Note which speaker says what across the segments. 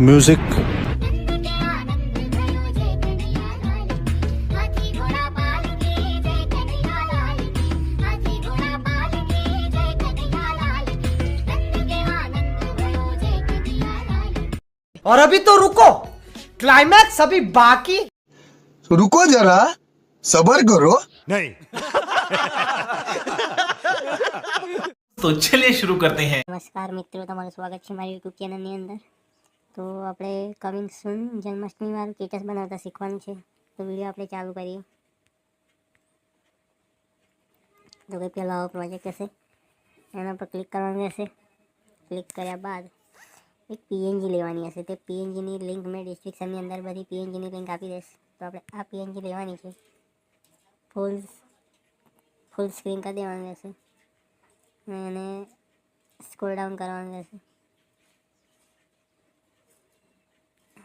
Speaker 1: Music
Speaker 2: और अभी तो रुको। क्लाइमैक्स अभी बाकी।
Speaker 3: तो रुको जरा सबर करो। नहीं।
Speaker 4: तो चलिए शुरू करते हैं।
Speaker 5: नमस्कार मित्रों तुम्हारा स्वागत है हमारे यूट्यूब चैनल में अंदर। તો આપણે કમિંગ સૂન જન્માષ્ટમીવાળું કેટસ બનાવતા શીખવાનું છે. તો વીડિયો આપણે ચાલુ કરીએ. તો કંઈ પહેલો આવો પ્રોજેક્ટ હશે. એના પર ક્લિક કરવાનું રહેશે ક્લિક કર્યા બાદ એક પીએનજી લેવાની હશે. તે પીએનજીની લિંક મેં ડિસ્ક્રિપ્શનની અંદર બધી પીએનજીની લિંક આપી દઈશ. તો આપણે આ પીએનજી લેવાની છે. ફૂલ ફૂલ સ્ક્રીન કરી દેવાનું રહેશે અને સ્ક્રોલ ડાઉન કરવાનું રહેશે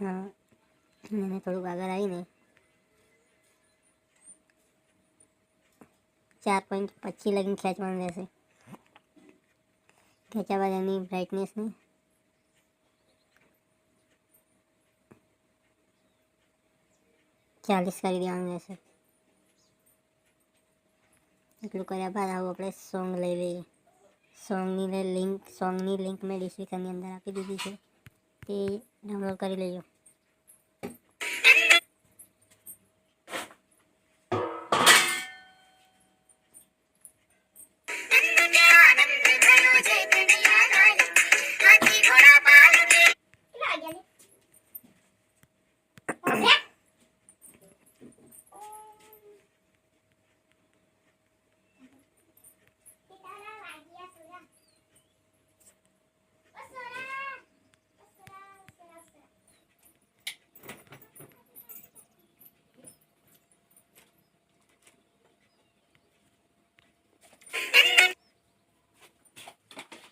Speaker 5: હા અને થોડુંક આગળ આવીને ચાર પોઈન્ટ પચીસ લગીને ખેંચવાનું રહેશે ખેંચ્યા બાદ એની બ્રાઇટનેસને ચાલીસ કરી દેવાનું રહેશે એટલું કર્યા બાદ આવું આપણે સોંગ લઈ લઈએ સોંગની લિંક સોંગની લિંક મેં ડિસ્ક્રિપ્શનની અંદર આપી દીધી છે તે ડાઉનલોડ કરી લેજો